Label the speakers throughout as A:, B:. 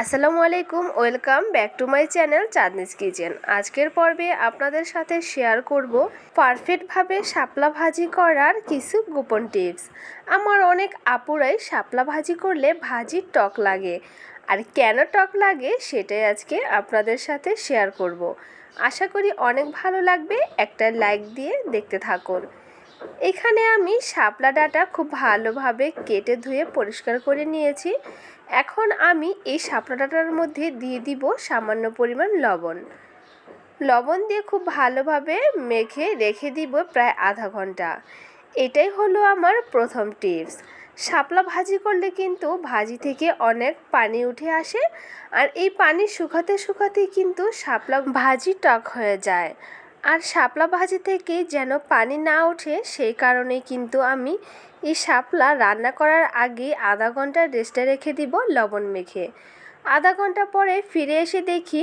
A: আসসালামু আলাইকুম, welcome back to my channel Chandni's kitchen. আজকের পর্বে আপনাদের সাথে শেয়ার করব পারফেক্টভাবে শাপলা ভাজি করার কিছু গোপন টিপস। আমার অনেক আপুরাই শাপলা ভাজি করলে ভাজি টক লাগে। আর কেন টক লাগে সেটাই আজকে আপনাদের সাথে শেয়ার করব। আশা করি অনেক ভালো লাগবে, একটা লাইক দিয়ে দেখতে থাকুন। এখানে আমি শাপলা ডাটা খুব ভালোভাবে কেটে ধুয়ে পরিষ্কার করে নিয়েছি। এখন আমি এই শাপলা ডাটার মধ্যে দিয়ে দিব সামান্য পরিমাণ লবণ। লবণ দিয়ে খুব ভালোভাবে মেখে রেখে দিব প্রায় আধা ঘণ্টা। এটাই হলো আমার প্রথম টিপস। শাপলা ভাজি করলে কিন্তু ভাজি থেকে অনেক পানি উঠে আসে। আর এই পানি শুকাতে শুকাতে কিন্তু শাপলা ভাজি টক হয়ে যায়। আর শাপলা ভাজি থেকে যেন পানি না ওঠে, সেই কারণে কিন্তু আমি এই শাপলা রান্না করার আগে আধা ঘণ্টা রেস্টে রেখে দিব লবণ মেখে। আধা ঘণ্টা পরে ফিরে এসে দেখি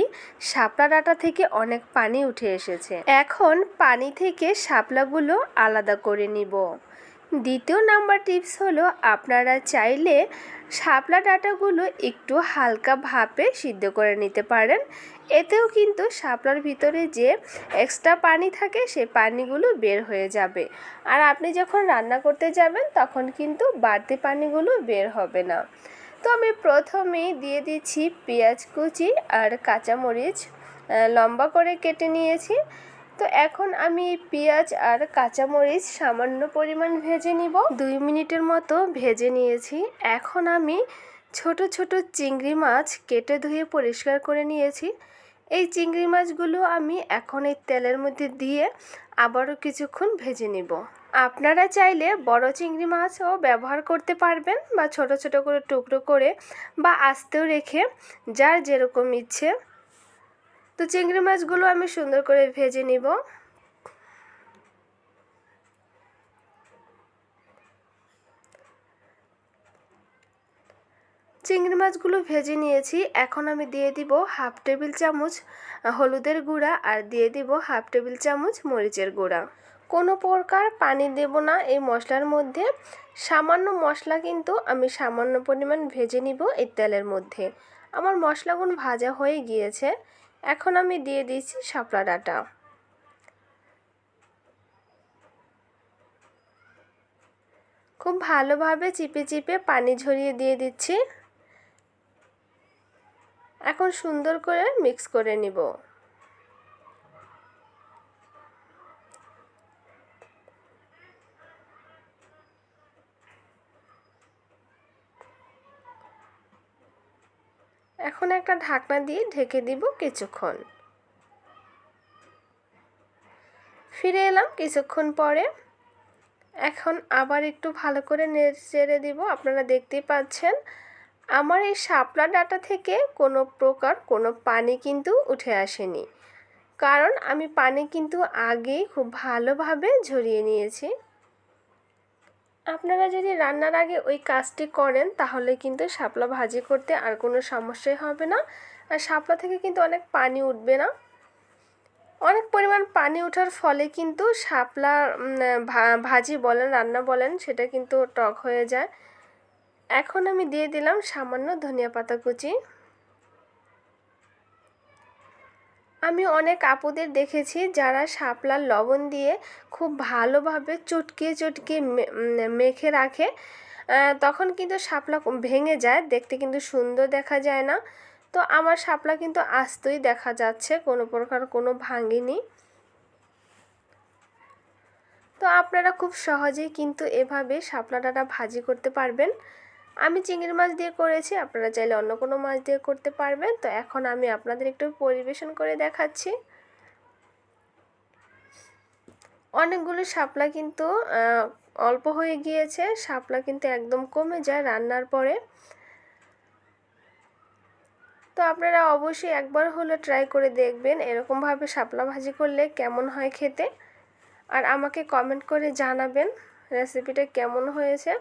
A: শাপলা ডাটা থেকে অনেক পানি উঠে এসেছে। এখন পানি থেকে শাপলাগুলো আলাদা করে নিব। দ্বিতীয় নাম্বার টিপস হলো, আপনারা চাইলে শাপলা ডাটাগুলো একটু হালকা ভাপে সিদ্ধ করে নিতে পারেন। এতেও কিন্তু শাপলার ভিতরে যে এক্সট্রা পানি থাকে সেই পানিগুলো বের হয়ে যাবে। আর আপনি যখন রান্না করতে যাবেন, তখন কিন্তু বাড়তি পানিগুলো বের হবে না। তো আমি প্রথমেই দিয়ে দিচ্ছি পেঁয়াজ কুচি আর কাঁচামরিচ লম্বা করে কেটে নিয়েছি। তো এখন আমি পেঁয়াজ আর কাঁচামরিচ সামান্য পরিমাণ ভেজে নিব। দুই মিনিটের মতো ভেজে নিয়েছি। এখন আমি ছোট ছোট চিংড়ি মাছ কেটে ধুয়ে পরিষ্কার করে নিয়েছি। এই চিংড়ি মাছগুলো আমি এখন এই তেলের মধ্যে দিয়ে আবারও কিছুক্ষণ ভেজে নিব। আপনারা চাইলে বড় চিংড়ি মাছও ব্যবহার করতে পারবেন বা ছোট ছোট করে টুকরো করে বা আস্তেও রেখে যার যেরকম ইচ্ছে। তো চিংড়ি মাছগুলো আমি সুন্দর করে ভেজে নিব। চিংড়ি মাছগুলো ভেজে নিয়েছি। এখন আমি দিয়ে দিব হাফ টেবিল চামচ হলুদের গুঁড়া আর দিয়ে দিব হাফ টেবিল চামচ মরিচের গুঁড়া। কোনো প্রকার পানি দেব না এই মশলার মধ্যে। সামান্য মশলা কিন্তু আমি সামান্য পরিমাণ ভেজে নিব এই তেলের মধ্যে। আমার মশলাগুলো ভাজা হয়ে গিয়েছে। এখন আমি দিয়ে দিচ্ছি শাপলা ডাটা। খুব ভালোভাবে চিপে চিপে পানি ঝরিয়ে দিয়ে দিচ্ছি। এখন সুন্দর করে মিক্স করে নিব। এখন একটা ঢাকনা দিয়ে ঢেকে দিব কিছুক্ষণ। ফিরে এলাম কিছুক্ষণ পরে। এখন আবার একটু ভালো করে নেড়ে চেড়ে দিব। আপনারা দেখতেই পাচ্ছেন আমার এই শাপলা ডাটা থেকে কোনো প্রকার কোনো পানি কিন্তু উঠে আসেনি। কারণ আমি পানি কিন্তু আগেই খুব ভালোভাবে ঝরিয়ে নিয়েছি। আপনারা যদি রান্নার আগে ওই কাজটি করেন, তাহলে কিন্তু শাপলা ভাজি করতে আর কোনো সমস্যাই হবে না। আর শাপলা থেকে কিন্তু অনেক পানি উঠবে না। অনেক পরিমাণ পানি ওঠার ফলে কিন্তু শাপলা ভাজি বলেন, রান্না বলেন, সেটা কিন্তু টক হয়ে যায়। এখন আমি দিয়ে দিলাম সামান্য ধনিয়া পাতা কুচি। আমি অনেক আপুদের দেখেছি যারা শাপলার লবণ দিয়ে খুব ভালোভাবে চটকে চটকে মেখে রাখে। তখন কিন্তু শাপলা ভেঙে যায়, দেখতে কিন্তু সুন্দর দেখা যায় না। তো আমার শাপলা কিন্তু আস্তই দেখা যাচ্ছে, কোনো প্রকার কোনো ভাঙেনি। তো আপনারা খুব সহজেই কিন্তু এভাবে শাপলা ডাটা ভাজি করতে পারবেন। আমি চিংড়ি মাছ দিয়ে করেছি, আপনারা চাইলে অন্য কোনো মাছ দিয়ে করতে পারবেন। তো এখন আমি আপনাদের একটু পরিবেশন করে দেখাচ্ছি। অনেকগুলো শাপলা কিন্তু অল্প হয়ে গিয়েছে, শাপলা কিন্তু একদম কমে যায় রান্নার পরে। তো আপনারা অবশ্যই একবার হলে ট্রাই করে দেখবেন, এরকমভাবে শাপলা ভাজি করলে কেমন হয় খেতে। আর আমাকে কমেন্ট করে জানাবেন রেসিপিটা কেমন হয়েছে।